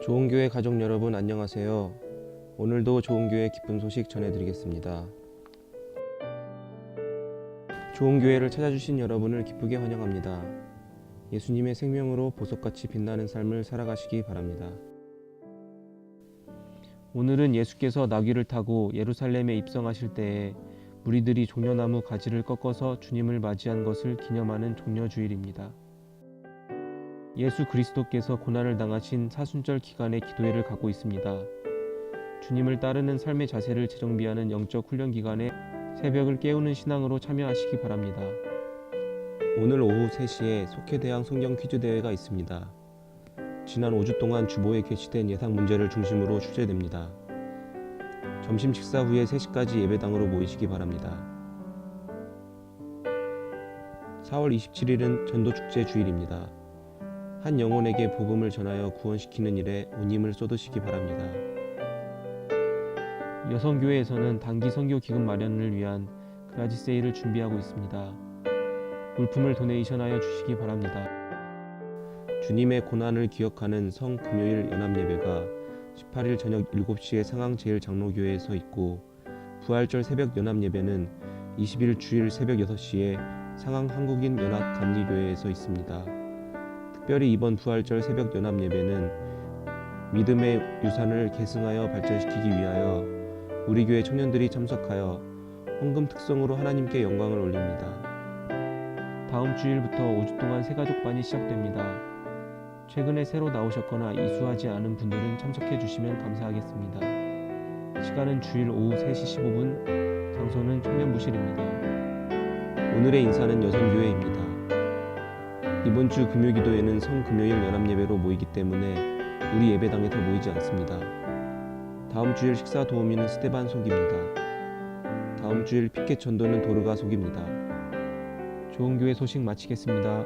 좋은 교회 가족 여러분 안녕하세요. 오늘도 좋은 교회 기쁜 소식 전해드리겠습니다. 좋은 교회를 찾아주신 여러분을 기쁘게 환영합니다. 예수님의 생명으로 보석같이 빛나는 삶을 살아가시기 바랍니다. 오늘은 예수께서 나귀를 타고 예루살렘에 입성하실 때에 무리들이 종려나무 가지를 꺾어서 주님을 맞이한 것을 기념하는 종려주일입니다. 예수 그리스도께서 고난을 당하신 사순절 기간의 기도회를 갖고 있습니다. 주님을 따르는 삶의 자세를 재정비하는 영적 훈련 기간에 새벽을 깨우는 신앙으로 참여하시기 바랍니다. 오늘 오후 3시에 속회대항 성경 퀴즈 대회가 있습니다. 지난 5주 동안 주보에 게시된 예상 문제를 중심으로 출제됩니다. 점심 식사 후에 3시까지 예배당으로 모이시기 바랍니다. 4월 27일은 전도축제 주일입니다. 한 영혼에게 복음을 전하여 구원시키는 일에 온 힘을 쏟으시기 바랍니다. 여성교회에서는 단기 선교 기금 마련을 위한 그라지 세일을 준비하고 있습니다. 물품을 도네이션하여 주시기 바랍니다. 주님의 고난을 기억하는 성 금요일 연합 예배가 18일 저녁 7시에 상황 제일장로교회에서 있고 부활절 새벽 연합 예배는 20일 주일 새벽 6시에 상황 한국인 연합 간리교회에서 있습니다. 특별히 이번 부활절 새벽 연합 예배는 믿음의 유산을 계승하여 발전시키기 위하여 우리 교회 청년들이 참석하여 헌금 특성으로 하나님께 영광을 올립니다. 다음 주일부터 5주 동안 새가족반이 시작됩니다. 최근에 새로 나오셨거나 이수하지 않은 분들은 참석해 주시면 감사하겠습니다. 시간은 주일 오후 3시 15분, 장소는 청년부실입니다. 오늘의 인사는 여성교회입니다. 이번 주 금요 기도에는 성금요일 연합 예배로 모이기 때문에 우리 예배당에서 모이지 않습니다. 다음 주일 식사 도우미는 스테반 속입니다. 다음 주일 피켓 전도는 도르가 속입니다. 좋은 교회 소식 마치겠습니다.